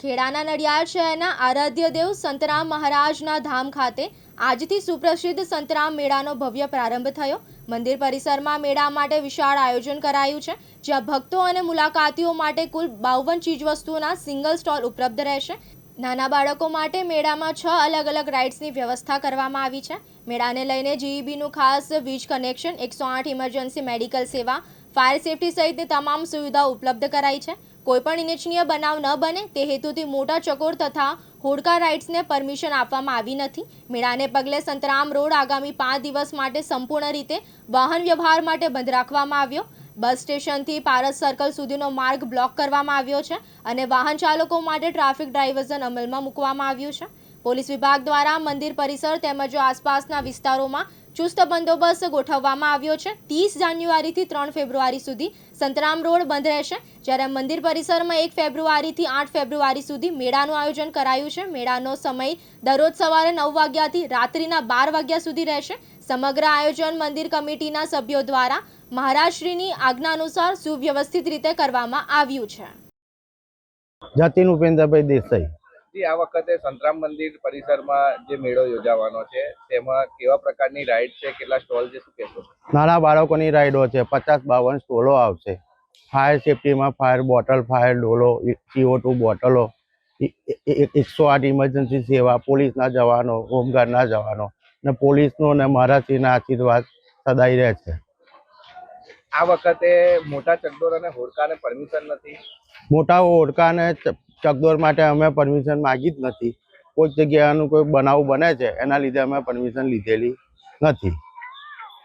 ખેડાના નડિયાદ શહેરના આરાધ્ય દેવ સંતરામ મહારાજના ધામ ખાતે આજથી સુપ્રસિદ્ધ સંતરામ મેળાનો ભવ્ય પ્રારંભ થયો. મંદિર પરિસરમાં મેળા માટે વિશાળ આયોજન કરાયું છે, જ્યાં ભક્તો અને મુલાકાતીઓ માટે કુલ બાવન ચીજવસ્તુઓના સિંગલ સ્ટોલ ઉપલબ્ધ રહેશે. નાના બાળકો માટે મેળામાં છ અલગ અલગ રાઇડ્સની વ્યવસ્થા કરવામાં આવી છે. મેળાને લઈને જીઈબીનું ખાસ વીજ કનેક્શન, એકસો આઠ ઇમરજન્સી મેડિકલ સેવા, ફાયર સેફટી સહિતની તમામ સુવિધાઓ ઉપલબ્ધ કરાઈ છે. કોઈપણ ઇનિચ્છનીય બનાવ ન બને તે હેતુથી મોટા ચકોર તથા હોડકા રાઇડ્સને પરમિશન આપવામાં આવી નથી. મેળાને પગલે સંતરામ રોડ આગામી પાંચ દિવસ માટે સંપૂર્ણ રીતે વાહન વ્યવહાર માટે બંધ રાખવામાં આવ્યો. બસ સ્ટેશનથી પારસ સર્કલ સુધીનો માર્ગ બ્લોક કરવામાં આવ્યો છે અને વાહન ચાલકો માટે ટ્રાફિક ડાયવર્ઝન અમલમાં મૂકવામાં આવ્યું છે. પોલીસ વિભાગ દ્વારા મંદિર પરિસર તેમજ આસપાસના વિસ્તારોમાં ચુસ્ત બંદોબસ્ત ગોઠવવામાં આવ્યો છે. ત્રીસ જાન્યુઆરીથી ત્રણ ફેબ્રુઆરી સુધી સંતરામ રોડ બંધ રહેશે. જ્યારે મંદિર પરિસરમાં એક ફેબ્રુઆરીથી આઠ ફેબ્રુઆરી સુધી મેળાનું આયોજન કરાયું છે. મેળાનો સમય દરરોજ સવારે નવ વાગ્યાથી રાત્રિના બાર વાગ્યા સુધી રહેશે. સમગ્ર આયોજન મંદિર કમિટીના સભ્યો દ્વારા મહારાજશ્રીની આજ્ઞા અનુસાર સુવ્યવસ્થિત રીતે કરવામાં આવ્યું છે. જતીન ઉપેન્દ્રભાઈ દેસાઈ. જી આ વખતે સંતરામ મંદિર પરિસરમાં જે મેળો યોજાવાનો છે તેમાં કેવા પ્રકારની રાઈડ છે કેટલા સ્ટોલ છે શું કહેશો? નાના બાળકોની રાઈડો છે પચાસ બાવન સ્ટોલો આવશે. ફાયર સેફટીમાં ફાયર બોટલ ફાયર ડોલો સીઓ ટુ બોટલો એકસો આઠ ઇમરજન્સી સેવા પોલીસના જવાનો હોમગાર્ડના જવાનો ને પોલીસનો ને મહારાષ્ટ્રીના આશીર્વાદ સદાય રહે છે. આ વખતે મોટા ચકડોર અને હોડકાને પરમિશન નથી? મોટા ઓળખા અને ચ- ચકદોર માટે અમે પરમિશન માગી જ નથી. કોઈ જગ્યાનું કોઈ બનાવ બને છે એના લીધે અમે પરમિશન લીધેલી નથી.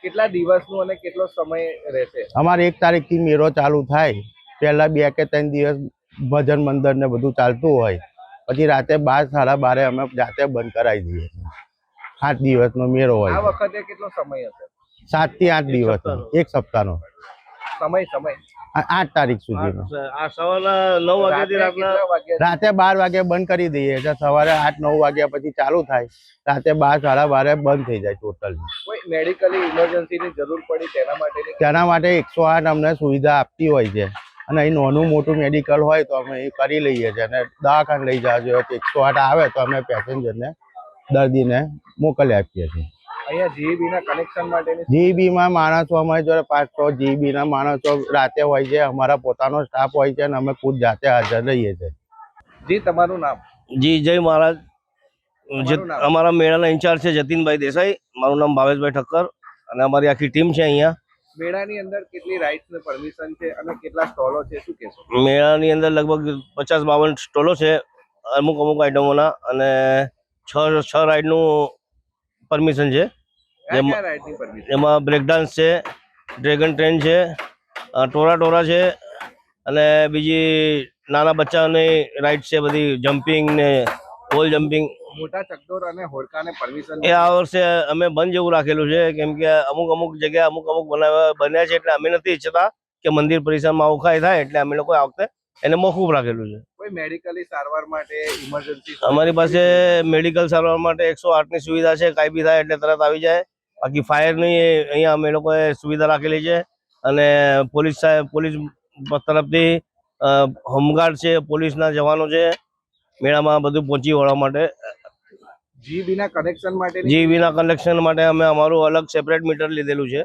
કેટલા દિવસનું અને કેટલો સમય રહેશે? અમારે એક તારીખથી મેળો ચાલુ થાય. પહેલા બે કે ત્રણ દિવસ ભજન મંદિર ને બધું ચાલતું હોય. પછી રાતે બાર સાડા બારે અમે જાતે બંધ કરાવી દઈએ. આઠ દિવસનો મેળો આ હોય વખતે કેટલો સમય હશે? સાતથી આઠ દિવસ એક સપ્તાહનો. સમય સમય. આઠ તારીખ વાગ્યા? રાતે બાર વાગે બંધ કરી દઈએ એટલે સવારે આઠ નવ વાગ્યા પછી ચાલુ થાય. રાતે બાર સાડા બારે બંધ થઈ જાય ટોટલ મેડિકલ મેડિકલી ઇમરજન્સીની જરૂર પડી તેના માટે તેના માટે એકસો આઠ અમને સુવિધા આપતી હોય છે. અને અહીં નાનું મોટું મેડિકલ હોય તો અમે એ કરી લઈએ છીએ. અને દવાખાને લઈ જવા જોઈએ એકસો આઠ આવે તો અમે પેસેન્જરને દર્દીને મોકલી આપીએ છીએ. જીબી ના જીબીમાં માણસો અમારી જોડે પાંચ છ જીબીના માણસો રાતે હોય છે અમારા પોતાનો સ્ટાફ હોય છે અને અમે ખુદ જાતે હાજર રહીએ છીએ. જી તમારું નામ? જી જય મહારાજ? અમારા મેળાના ઇન્ચાર્જ છે જતીનભાઈ દેસાઈ. મારું નામ ભાવેશભાઈ ઠક્કર અને અમારી આખી ટીમ છે અહીંયા. મેળાની અંદર કેટલી રાઇડ્સ ને પરમિશન છે અને કેટલા સ્ટોલો છે શું કહેશો? મેળાની અંદર લગભગ પચાસ બાવન સ્ટોલો છે અમુક અમુક આઈટમોના અને છ છ રાઇડનું પરમિશન છે. એમાં બ્રેકડાન્સ છે ડ્રેગન ટ્રેન છે ટોરા ટોરા છે અને બીજી નાના બચ્ચાની રાઈડ છે બધી જમ્પિંગ ને હોલ જમ્પિંગ મોટા ચકડોળ અને હોડકાને પરમિશન એ આ વર્ષે અમે બંધ જેવું રાખેલું છે કેમ કે અમુક અમુક જગ્યાએ અમુક અમુક બનાવ્યા બન્યા છે એટલે અમે નથી ઈચ્છતા કે મંદિર પરિસરમાં અવખાય થાય એટલે અમે લોકો આ વખતે એને મોકૂફ રાખેલું છે. કોઈ મેડિકલી સારવાર માટે ઇમરજન્સી અમારી પાસે મેડિકલ સારવાર માટે એકસો આઠની સુવિધા છે કાંઈ બી થાય એટલે તરત આવી જાય. બાકી ફાયરની અહીંયા અમે લોકોએ સુવિધા રાખેલી છે અને પોલીસ સાહેબ પોલીસ તરફથી અ, હોમગાર્ડ છે પોલીસના જવાનો છે મેળામાં બધું પહોંચી વળવા માટે. જીબી ના કનેક્શન માટે જીવીના કનેક્શન માટે અમે અમારું અલગ સેપરેટ મીટર લીધેલું છે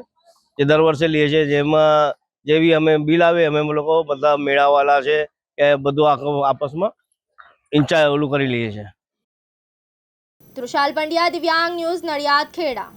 જે દર વર્ષે લઈએ છીએ જેમાં જેવી અમે બિલ આવે અમે લોકો બધા મેળાવાળા છે કે બધું આખું આપસમાં ઇન્ચા ઓલું કરી લઈએ છીએ તૃષાલ પંડ્યા દિવ્યાંગ ન્યૂઝ નડિયાદ ખેડા.